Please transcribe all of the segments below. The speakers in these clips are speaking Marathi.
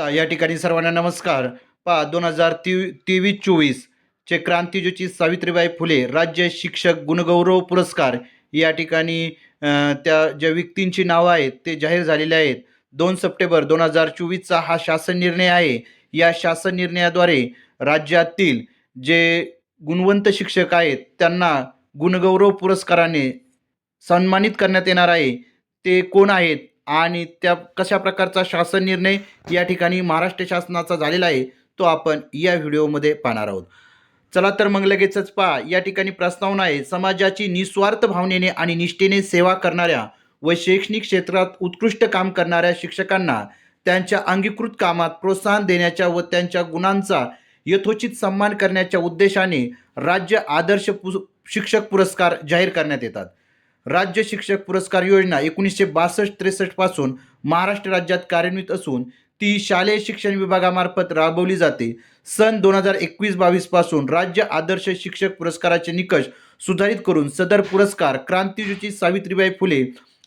या ठिकाणी सर्वांना नमस्कार. पा दोन हजार ती तेवीस चोवीस चे क्रांतीज्योती सावित्रीबाई फुले राज्य शिक्षक गुणगौरव पुरस्कार. या ठिकाणी त्या ज्या व्यक्तींची नावं आहेत ते जाहीर झालेले आहेत. दोन सप्टेंबर दोन हजार चोवीसचा हा शासन निर्णय आहे. या शासन निर्णयाद्वारे राज्यातील जे गुणवंत शिक्षक आहेत त्यांना गुणगौरव पुरस्काराने सन्मानित करण्यात येणार आहे. ते कोण आहेत? आणि त्या कशा प्रकारचा शासन निर्णय या ठिकाणी महाराष्ट्र शासनाचा झालेला आहे तो आपण या व्हिडिओमध्ये पाहणार आहोत. चला तर मग लगेचच पहा या ठिकाणी प्रस्तावना आहे समाजाची निस्वार्थ भावनेने आणि निष्ठेने सेवा करणाऱ्या व शैक्षणिक क्षेत्रात उत्कृष्ट काम करणाऱ्या शिक्षकांना त्यांच्या अंगीकृत कामात प्रोत्साहन देण्याच्या व त्यांच्या गुणांचा यथोचित सन्मान करण्याच्या उद्देशाने राज्य आदर्श पु शिक्षक पुरस्कार जाहीर करण्यात येतात. राज्य शिक्षक पुरस्कार योजना एकोणीसशे बासष्ट त्रेसष्टपासून महाराष्ट्र राज्यात कार्यान्वित असून ती शालेय शिक्षण विभागामार्फत राबवली जाते. सन दोन हजार एकवीस बावीसपासून राज्य आदर्श शिक्षक पुरस्काराचे निकष सुधारित करून सदर पुरस्कार क्रांतीज्योती सावित्रीबाई फुले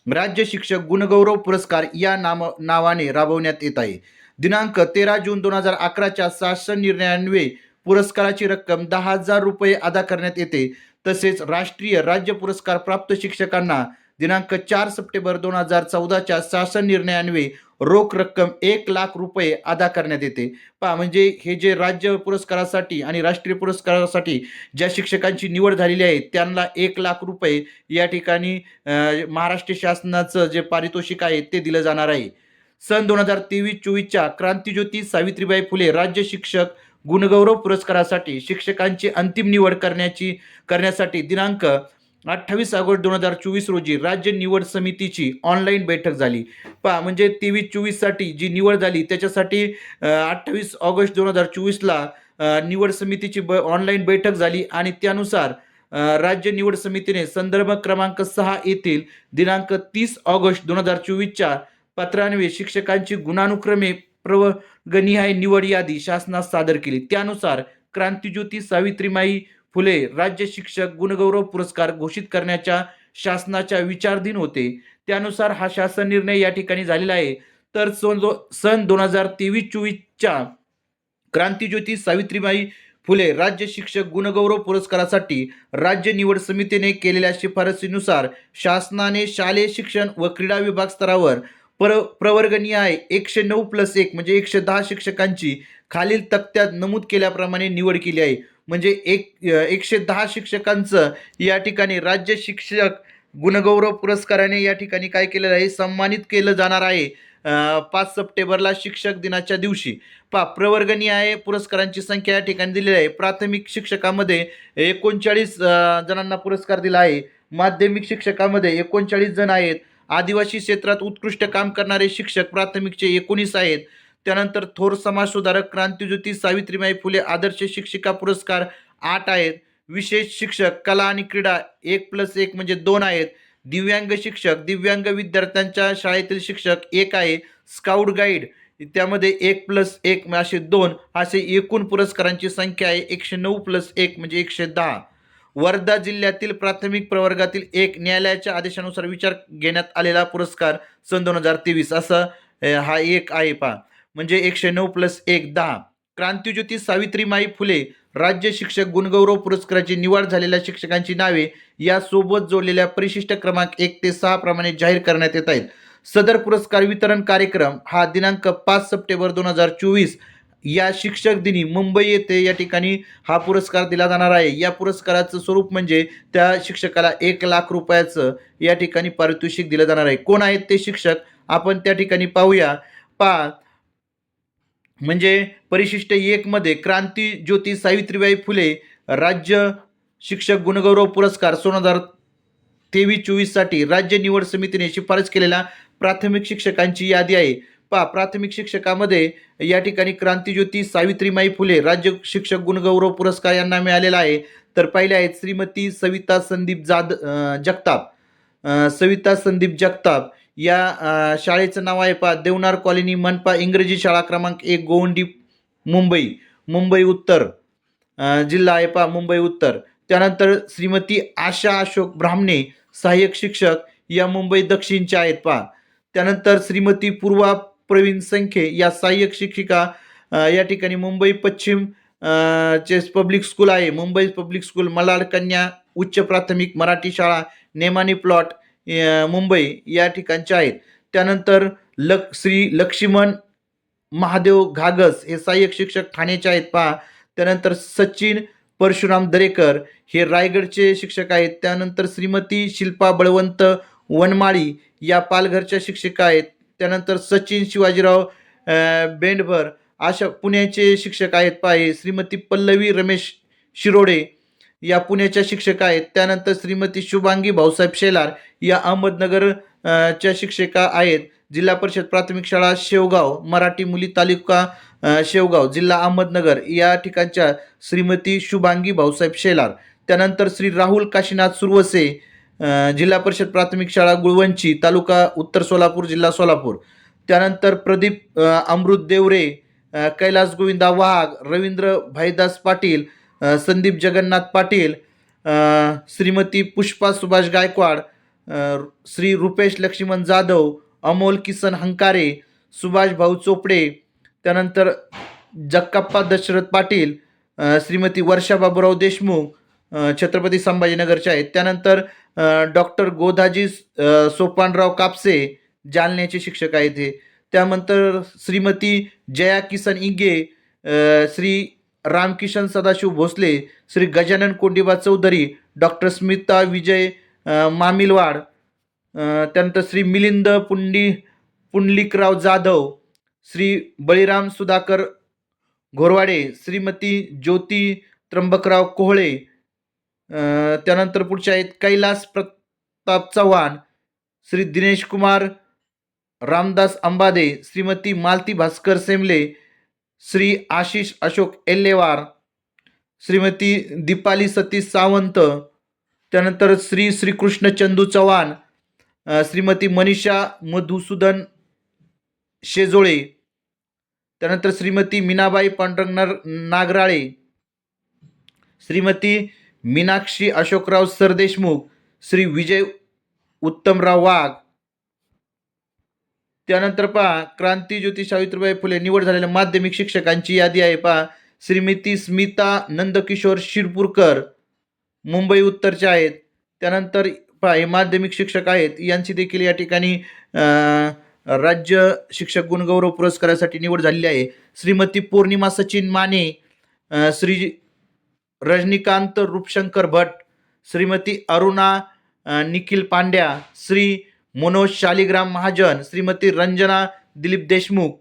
राज्य शिक्षक गुणगौरव पुरस्कार या नाम नावाने राबवण्यात येत आहे. दिनांक तेरा जून दोन हजार अकराच्या शासन निर्णयान्वये पुरस्काराची रक्कम दहा हजार रुपये अदा करण्यात येते. तसेच राष्ट्रीय राज्य पुरस्कार प्राप्त शिक्षकांना दिनांक चार सप्टेंबर दोन हजार चौदाच्या शासन निर्णयान्वये रोख रक्कम एक लाख रुपये अदा करण्यात येते. पहा म्हणजे हे जे राज्य पुरस्कारासाठी आणि राष्ट्रीय पुरस्कारासाठी ज्या शिक्षकांची निवड झालेली आहे त्यांना एक लाख रुपये या ठिकाणी महाराष्ट्र शासनाचं जे पारितोषिक आहे ते दिलं जाणार आहे. सन दोन हजार तेवीस चोवीसच्या क्रांतीज्योती सावित्रीबाई फुले राज्य शिक्षक गुणगौरव पुरस्कारासाठी शिक्षकांची अंतिम निवड करण्याची करण्यासाठी दिनांक अठ्ठावीस ऑगस्ट दोन हजार चोवीस रोजी राज्य निवड समितीची ऑनलाईन बैठक झाली. पहा म्हणजे तेवीस चोवीससाठी जी निवड झाली त्याच्यासाठी अठ्ठावीस ऑगस्ट दोन हजार चोवीसला निवड समितीची ब ऑनलाईन बैठक झाली आणि त्यानुसार राज्य निवड समितीने संदर्भ क्रमांक सहा येथील दिनांक तीस ऑगस्ट दोन हजार चोवीसच्या पत्रान्वये शिक्षकांची गुणानुक्रमे प्रवर्गनिहाय निवड यादी शासनास सादर केली. त्यानुसार क्रांतीज्योती सावित्रीमाई फुले राज्य शिक्षक गुणगौरव पुरस्कार घोषित करण्याच्या शासनाच्या विचारधीन होते. त्यानुसार हा शासन निर्णय या ठिकाणी झालेला आहे. तर सन दो सन दोन हजार तेवीस चोवीसच्या क्रांतीज्योती सावित्रीबाई फुले राज्य शिक्षक गुणगौरव पुरस्कारासाठी राज्य निवड समितीने केलेल्या शिफारसीनुसार शासनाने शालेय शिक्षण व क्रीडा विभाग स्तरावर पर आहे. एकशे नऊ प्लस एक म्हणजे एकशे दहा शिक्षकांची खालील तक्त्यात नमूद केल्याप्रमाणे निवड केली आहे. म्हणजे एक एकशे दहा शिक्षकांचं या ठिकाणी राज्य शिक्षक गुणगौरव पुरस्काराने या ठिकाणी काय केलेलं आहे? सन्मानित केलं जाणार आहे पाच सप्टेंबरला शिक्षक दिनाच्या दिवशी. पा आहे पुरस्कारांची संख्या या ठिकाणी दिलेली आहे. प्राथमिक शिक्षकामध्ये एकोणचाळीस जणांना पुरस्कार दिला आहे. माध्यमिक शिक्षकामध्ये एकोणचाळीस जण आहेत. आदिवासी क्षेत्रात उत्कृष्ट काम करणारे शिक्षक प्राथमिकचे एकोणीस आहेत. त्यानंतर थोर समाजसुधारक क्रांतीज्योती सावित्रीबाई फुले आदर्श शिक्षिका पुरस्कार आठ आहेत. विशेष शिक्षक कला आणि क्रीडा एक प्लस एक म्हणजे दोन आहेत. दिव्यांग शिक्षक दिव्यांग विद्यार्थ्यांच्या शाळेतील शिक्षक एक आहे. स्काउट गाईड त्यामध्ये एक प्लस एक असे दोन असे एकूण पुरस्कारांची संख्या आहे. एकशे नऊ प्लस एक म्हणजे एकशे दहा. वर्धा जिल्ह्यातील प्राथमिक प्रवर्गातील एक न्यायालयाच्या आदेशानुसार विचार घेण्यात आलेला पुरस्कार सन दोन हजार तेवीस. असा हा एक आहे पहा. म्हणजे एकशे नऊ प्लस एक दहा. क्रांतीज्योती सावित्रीमाई फुले राज्य शिक्षक गुणगौरव पुरस्काराची निवड झालेल्या शिक्षकांची नावे यासोबत जोडलेल्या परिशिष्ट क्रमांक एक ते सहा प्रमाणे जाहीर करण्यात येत आहेत. सदर पुरस्कार वितरण कार्यक्रम हा दिनांक पाच सप्टेंबर दोन हजार चोवीस या शिक्षक दिनी मुंबई येथे या ठिकाणी हा पुरस्कार दिला जाणार आहे. या पुरस्काराचं स्वरूप म्हणजे त्या शिक्षकाला एक लाख रुपयाचं या ठिकाणी पारितोषिक दिलं जाणार आहे. कोण आहेत ते शिक्षक? आपण त्या ठिकाणी पाहूया. पा. म्हणजे परिशिष्ट एकमध्ये क्रांती ज्योती सावित्रीबाई फुले राज्य शिक्षक गुणगौरव पुरस्कार दोन हजार तेवीस चोवीससाठी राज्य निवड समितीने शिफारस केलेल्या प्राथमिक शिक्षकांची यादी आहे. पा प्राथमिक शिक्षकामध्ये या ठिकाणी क्रांतीज्योती सावित्रीमाई फुले राज्य शिक्षक गुणगौरव पुरस्कार यांना मिळालेला आहे. तर पहिले आहेत श्रीमती सविता संदीप जाद जगताप. सविता संदीप जगताप या शाळेचं नाव आहे पा देवनार कॉलनी मनपा इंग्रजी शाळा क्रमांक एक गोवंडी मुंबई. मुंबई उत्तर. जिल्हा आहे पा मुंबई उत्तर. त्यानंतर श्रीमती आशा अशोक ब्राह्मणे सहाय्यक शिक्षक या मुंबई दक्षिणच्या आहेत पा त्यानंतर श्रीमती पूर्वा प्रवीण संखे या सहाय्यक शिक्षिका या ठिकाणी मुंबई पश्चिम चेस चे पब्लिक स्कूल आहे. मुंबई पब्लिक स्कूल मलाड कन्या उच्च प्राथमिक मराठी शाळा नेमानी प्लॉट मुंबई या ठिकाणच्या आहेत. त्यानंतर लक श्री लक्ष्मण महादेव घागस हे सहाय्यक शिक्षक ठाण्याचे आहेत पहा. त्यानंतर सचिन परशुराम दरेकर हे रायगडचे शिक्षक आहेत. त्यानंतर श्रीमती शिल्पा बळवंत वनमाळी या पालघरच्या शिक्षिका आहेत. त्यानंतर सचिन शिवाजीराव बेंडभर अशा पुण्याचे शिक्षक आहेत पाहे श्रीमती पल्लवी रमेश शिरोडे या पुण्याच्या शिक्षक आहेत. त्यानंतर श्रीमती शुभांगी भाऊसाहेब शेलार या अहमदनगर च्या शिक्षिका आहेत. जिल्हा परिषद प्राथमिक शाळा शेवगाव मराठी मुली तालुका शेवगाव जिल्हा अहमदनगर या ठिकाणच्या श्रीमती शुभांगी भाऊसाहेब शेलार. त्यानंतर श्री राहुल काशीनाथ सुरवसे जिल्हा परिषद प्राथमिक शाळा गुळवंची तालुका उत्तर सोलापूर जिल्हा सोलापूर. त्यानंतर प्रदीप अमृत देवरे कैलास गोविंदा वाघ रवींद्र भाईदास पाटील संदीप जगन्नाथ पाटील श्रीमती पुष्पा सुभाष गायकवाड श्री रुपेश लक्ष्मण जाधव अमोल किसन हंकारे सुभाष भाऊ चोपडे त्यानंतर जक्काप्पा दशरथ पाटील श्रीमती वर्षा बाबूराव देशमुख छत्रपती संभाजीनगरचे आहेत. त्यानंतर डॉक्टर गोधाजी सोपानराव कापसे जालन्याचे शिक्षक आहेत हे. त्यानंतर श्रीमती जया किसन इंगे श्री रामकिशन सदाशिव भोसले श्री गजानन कोंडिबा चौधरी डॉक्टर स्मिता विजय मामिलवाड त्यानंतर श्री मिलिंद पुंडी पुंडलिकराव जाधव श्री बळीराम सुधाकर घोरवाडे श्रीमती ज्योती त्र्यंबकराव कोहळे त्यानंतर पुढचे आहेत कैलास प्रताप चव्हाण श्री दिनेश कुमार रामदास अंबादे श्रीमती मालती भास्कर सेमले श्री आशिष अशोक एल्लेवार श्रीमती दीपाली सतीश सावंत त्यानंतर श्री श्रीकृष्ण चंदू चव्हाण श्रीमती मनीषा मधुसूदन शेजोळे त्यानंतर श्रीमती मीनाबाई पांडुरंग नर नागराळे श्रीमती मीनाक्षी अशोकराव सरदेशमुख श्री विजय उत्तमराव वाघ. त्यानंतर पहा क्रांतीज्योती सावित्रीबाई फुले निवड झालेल्या माध्यमिक शिक्षकांची यादी आहे. पहा श्रीमती स्मिता नंदकिशोर शिरपूरकर मुंबई उत्तरचे आहेत. त्यानंतर पहा हे माध्यमिक शिक्षक आहेत. यांची देखील या ठिकाणी राज्य शिक्षक गुणगौरव पुरस्कारासाठी निवड झालेली आहे. Shrimati Purnima Sachin Mane Shri Rajnikant Roopshankar Bhat Shrimati Aruna Nikhil Pandya Shri Manoj Shaligram Mahajan Shrimati Ranjana Dilip Deshmukh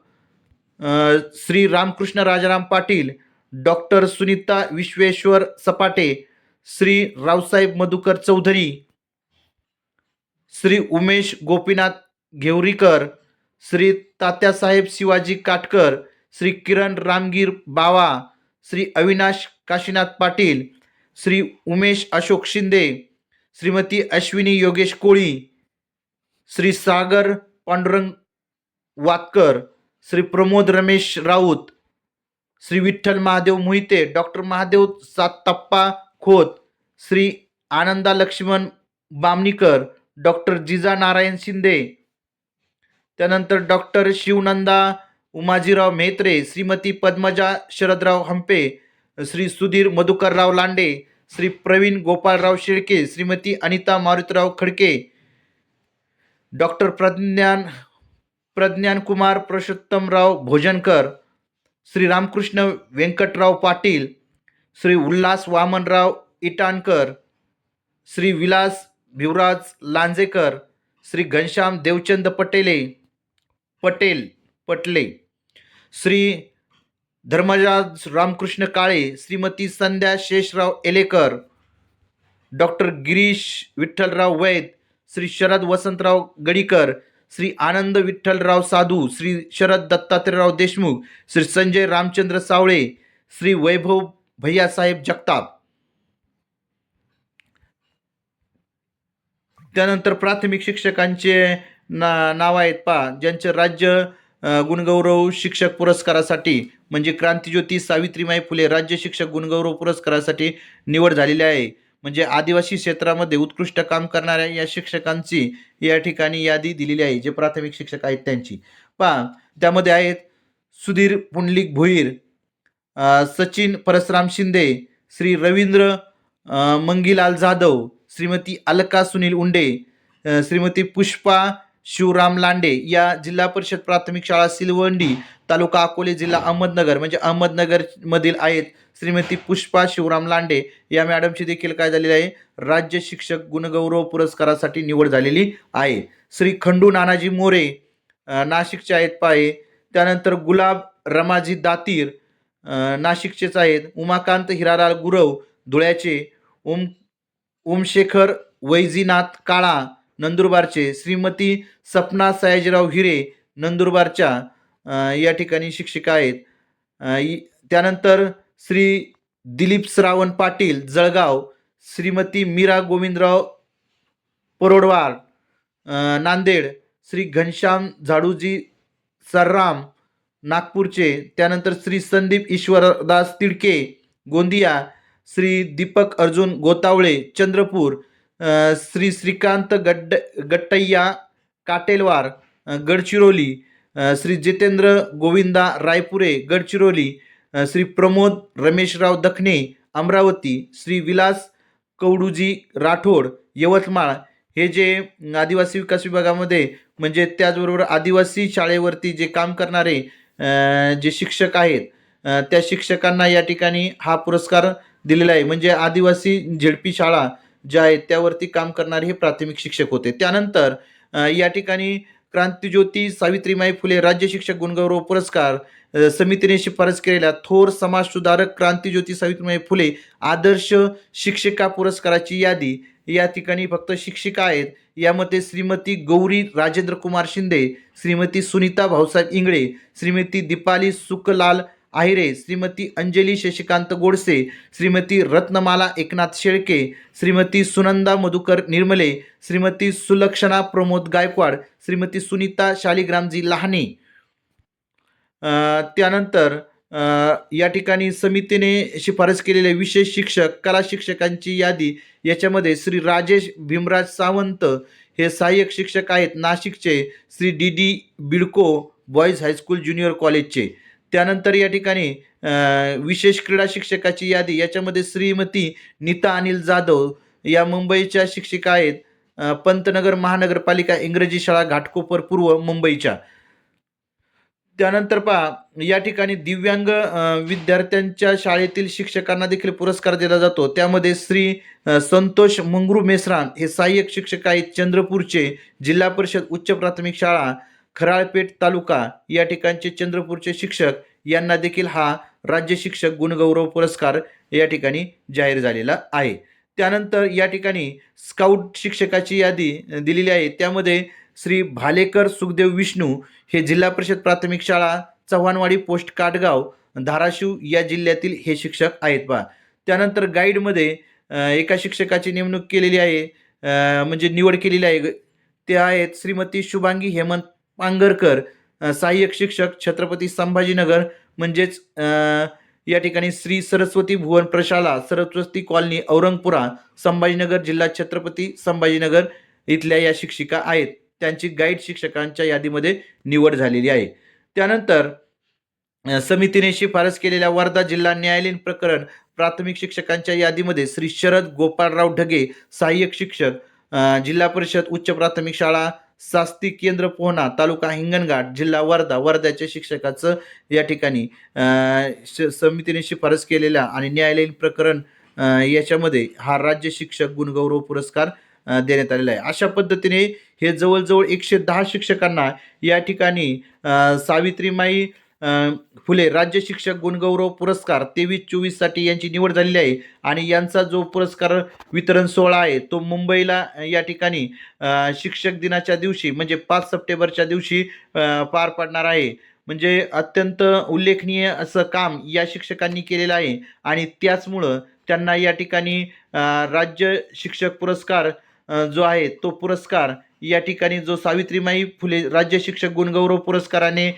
Shri Ramkrishna Rajaram Patil doctor Sunita Vishweshwar Sapate Shri Raosaheb Madhukar Chaudhari Shri Umesh Gopinath Ghevarikar Shri Tatyasaheb Shivaji Katkar Shri Kiran Ramgir Bawa Shri Avinash Kashinath Patil Shri Umesh Ashok Shinde Shrimati Ashwini Yogesh Koli Shri Sagar Pandurang Vatkar Shri Pramod Ramesh Raut Shri Vitthal Mahadev Mohite doctor Mahadev Satappa Khot Shri Ananda Laxman Bamanikar doctor Jija Narayan Shinde त्यानंतर doctor Shivananda Umajirao Metre Shrimati Padmaja Sharadrao Hampe Shri Sudhir Madhukarrao Lande Shri Pravin Gopalrao Shelke Shrimati Anita Marutrao Khadke doctor Pragyan Pragyan Kumar Purushottamrao Bhojankar Shri Ramkrishna Venkatrao Patil Shri Ulhas Vamanrao Itankar Shri Vilas Bhivraj Lanjekar Shri Ghanshyam Devchand Patele Patel. Patle. Shri Dharmaraj Ramkrishna Kale Shrimati Sandhya Sheshrao Elekar doctor Girish Vitthalrao Vaid Shri Sharad Vasantrao Gadikar Shri Anand Vitthalrao Sadhu Shri Sharad दत्तात्रेयराव Deshmukh Shri Sanjay Ramchandra सावळे श्री वैभव भैयासाहेब जगताप. त्यानंतर प्राथमिक शिक्षकांचे ना नाव आहेत पा ज्यांचे राज्य गुणगौरव शिक्षक पुरस्कारासाठी म्हणजे क्रांतीज्योती सावित्रीमाई फुले राज्य शिक्षक गुणगौरव पुरस्कारासाठी निवड झालेली आहे. म्हणजे आदिवासी क्षेत्रामध्ये उत्कृष्ट काम करणाऱ्या या शिक्षकांची या ठिकाणी यादी दिलेली आहे जे प्राथमिक शिक्षक आहेत त्यांची. पहा त्यामध्ये आहेत सुधीर पुंडलिक भोईर सचिन परसराम शिंदे श्री रवींद्र मंगीलाल जाधव श्रीमती अलका सुनील उंडे श्रीमती पुष्पा शिवराम लांडे या जिल्हा परिषद प्राथमिक शाळा सिलवंडी तालुका अकोले जिल्हा अहमदनगर म्हणजे अहमदनगर मधील आहेत श्रीमती पुष्पा शिवराम लांडे. या मॅडमची देखील काय झालेली आहे? राज्य शिक्षक गुणगौरव पुरस्कारासाठी निवड झालेली आहे. श्री खंडू नानाजी मोरे नाशिकचे आहेत पाये त्यानंतर गुलाब रमाजी दातीर नाशिकचेच आहेत. उमाकांत हिरालाल गुरव धुळ्याचे. ओम ओमशेखर वैजीनाथ काळा नंदुरबारचे श्रीमती सपना सयाजीराव हिरे नंदुरबारच्या या ठिकाणी शिक्षिका आहेत. त्यानंतर श्री दिलीप श्रावण पाटील जळगाव. श्रीमती मीरा गोविंदराव परोडवार नांदेड. श्री घनश्याम झाडूजी सर्राम नागपूरचे. त्यानंतर श्री संदीप ईश्वरदास तिडके गोंदिया. श्री दीपक अर्जुन गोतावळे चंद्रपूर. श्री श्रीकांत गड्ड गट्टय्या काटेलवार गडचिरोली श्री जितेंद्र गोविंदा रायपुरे गडचिरोली श्री प्रमोद रमेशराव दखने अमरावती श्री विलास कवडूजी राठोड यवतमाळ. हे जे आदिवासी विकास विभागामध्ये म्हणजे त्याचबरोबर आदिवासी शाळेवरती जे काम करणारे जे शिक्षक आहेत त्या शिक्षकांना या ठिकाणी हा पुरस्कार दिलेला आहे. म्हणजे आदिवासी झेडपी शाळा ज्या आहेत त्यावरती काम करणारे हे प्राथमिक शिक्षक होते. त्यानंतर या ठिकाणी क्रांतिज्योती सावित्रीमाई फुले राज्य शिक्षक गुणगौरव पुरस्कार समितीने शिफारस केलेल्या थोर समाजसुधारक क्रांतिज्योती सावित्रीमाई फुले आदर्श शिक्षिका पुरस्काराची यादी या ठिकाणी फक्त शिक्षिका आहेत. यामध्ये श्रीमती गौरी राजेंद्र कुमार शिंदे श्रीमती सुनीता भाऊसाहेब इंगळे श्रीमती दीपाली सुकलाल आहिरे श्रीमती अंजली शशिकांत गोडसे श्रीमती रत्नमाला एकनाथ शेळके श्रीमती सुनंदा मधुकर निर्मले श्रीमती सुलक्षणा प्रमोद गायकवाड श्रीमती सुनीता शालिग्रामजी लहाने. त्यानंतर या ठिकाणी समितीने शिफारस केलेले विशेष शिक्षक कला शिक्षकांची यादी याच्यामध्ये श्री राजेश भीमराज सावंत हे सहाय्यक शिक्षक आहेत. नाशिकचे Shri D D Bidco boys high school junior कॉलेजचे. त्यानंतर या ठिकाणी विशेष क्रीडा शिक्षकाची यादी याच्यामध्ये श्रीमती नीता अनिल जाधव या मुंबईच्या शिक्षिका आहेत. पंतनगर महानगरपालिका इंग्रजी शाळा घाटकोपर पूर्व मुंबईच्या. त्यानंतर पहा या ठिकाणी दिव्यांग विद्यार्थ्यांच्या शाळेतील शिक्षकांना देखील पुरस्कार दिला जातो. त्यामध्ये श्री संतोष मंगरू मेसराम हे सहाय्यक शिक्षक आहेत. चंद्रपूरचे जिल्हा परिषद उच्च प्राथमिक शाळा खराळपेठ तालुका या ठिकाणचे चंद्रपूरचे शिक्षक यांना देखील हा राज्य शिक्षक गुणगौरव पुरस्कार या ठिकाणी जाहीर झालेला आहे. त्यानंतर या ठिकाणी स्काउट शिक्षकाची यादी दिलेली आहे. त्यामध्ये श्री भालेकर सुखदेव विष्णू हे जिल्हा परिषद प्राथमिक शाळा चव्हाणवाडी पोस्ट काटगाव धाराशिव या जिल्ह्यातील हे शिक्षक आहेत पहा त्यानंतर गाईडमध्ये एका शिक्षकाची नेमणूक केलेली आहे म्हणजे निवड केलेली आहे. ते आहेत श्रीमती शुभांगी हेमंत पांगरकर सहाय्यक शिक्षक छत्रपती संभाजीनगर म्हणजेच या ठिकाणी श्री सरस्वती भुवन प्रशाला सरस्वती कॉलनी औरंगपुरा संभाजीनगर जिल्हा छत्रपती संभाजीनगर इथल्या या शिक्षिका आहेत. त्यांची गाईड शिक्षकांच्या यादीमध्ये निवड झालेली आहे. त्यानंतर समितीने शिफारस केलेल्या वर्धा जिल्हा न्यायालयीन प्रकरण प्राथमिक शिक्षकांच्या यादीमध्ये श्री शरद गोपाळराव ढगे सहाय्यक शिक्षक जिल्हा परिषद उच्च प्राथमिक शाळा सास्ती केंद्र पोहणा तालुका हिंगणघाट जिल्हा वर्धा वर्ध्याच्या शिक्षकाचं या ठिकाणी श- समितीने शिफारस केलेल्या आणि न्यायालयीन प्रकरण याच्यामध्ये हा राज्य शिक्षक गुणगौरव पुरस्कार देण्यात आलेला आहे. अशा पद्धतीने हे जवळजवळ एकशे दहा शिक्षकांना या ठिकाणी सावित्रीमाई फुले राज्य शिक्षक गुणगौरव पुरस्कार तेवीस चोवीससाठी यांची निवड झालेली आहे. आणि यांचा जो पुरस्कार वितरण सोहळा आहे तो मुंबईला या ठिकाणी शिक्षक दिनाच्या दिवशी म्हणजे पाच सप्टेंबरच्या दिवशी पार पडणार आहे. म्हणजे अत्यंत उल्लेखनीय असं काम या शिक्षकांनी केलेलं आहे. आणि त्याचमुळं त्यांना या ठिकाणी राज्य शिक्षक पुरस्कार जो आहे तो पुरस्कार या ठिकाणी जो सावित्रीमाई फुले राज्य शिक्षक गुणगौरव पुरस्काराने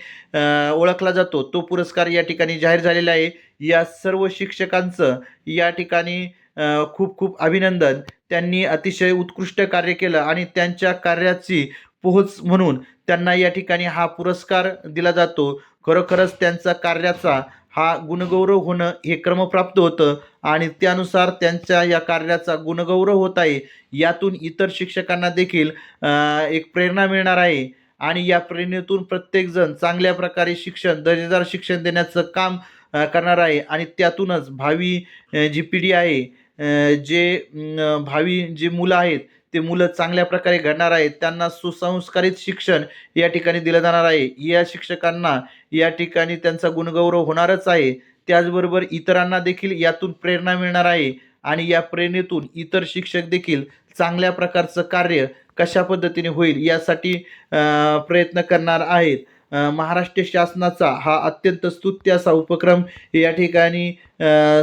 ओळखला जातो तो पुरस्कार या ठिकाणी जाहीर झालेला आहे. या सर्व शिक्षकांचं या ठिकाणी खूप खूप अभिनंदन. त्यांनी अतिशय उत्कृष्ट कार्य केलं आणि त्यांच्या कार्याची पोहोच म्हणून त्यांना या ठिकाणी हा पुरस्कार दिला जातो. खरोखरच त्यांचा कार्याचा हा गुणगौरव होणं हे क्रमप्राप्त होतं आणि त्यानुसार त्यांच्या या कार्याचा गुणगौरव होत आहे. यातून इतर शिक्षकांना देखील एक प्रेरणा मिळणार आहे. आणि या प्रेरणेतून प्रत्येकजण चांगल्या प्रकारे शिक्षण दर्जेदार शिक्षण देण्याचं काम करणार आहे. आणि त्यातूनच भावी जी पिढी आहे जे भावी जे मुलं आहेत ते मुलं चांगल्या प्रकारे घडणार आहेत त्यांना सुसंस्कारित शिक्षण या ठिकाणी दिलं जाणार आहे. या शिक्षकांना या ठिकाणी त्यांचा गुणगौरव होणारच आहे. त्याचबरोबर इतरांना देखील यातून प्रेरणा मिळणार आहे आणि या प्रेरणेतून इतर शिक्षक देखील चांगल्या प्रकारचं कार्य कशा पद्धतीने होईल यासाठी प्रयत्न करणार आहेत. महाराष्ट्र शासनाचा हा अत्यंत स्तुत्य असा उपक्रम या ठिकाणी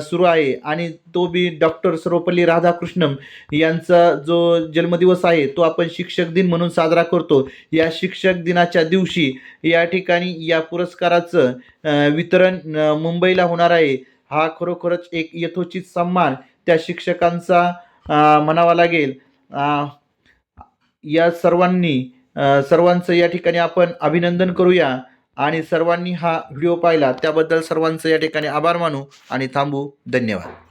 सुरू आहे. आणि तो बी डॉक्टर सर्वपल्ली राधाकृष्णम यांचा जो जन्मदिवस आहे तो आपण शिक्षक दिन म्हणून साजरा करतो. या शिक्षक दिनाच्या दिवशी या ठिकाणी या पुरस्काराचं वितरण मुंबईला होणार आहे. हा खरोखरच एक यथोचित सन्मान त्या शिक्षकांचा म्हणावा लागेल. या सर्वांनी सर्वांचं या ठिकाणी आपण अभिनंदन करूया. आणि सर्वांनी हा व्हिडिओ पाहिला त्याबद्दल सर्वांचं या ठिकाणी आभार मानू आणि थांबू. धन्यवाद.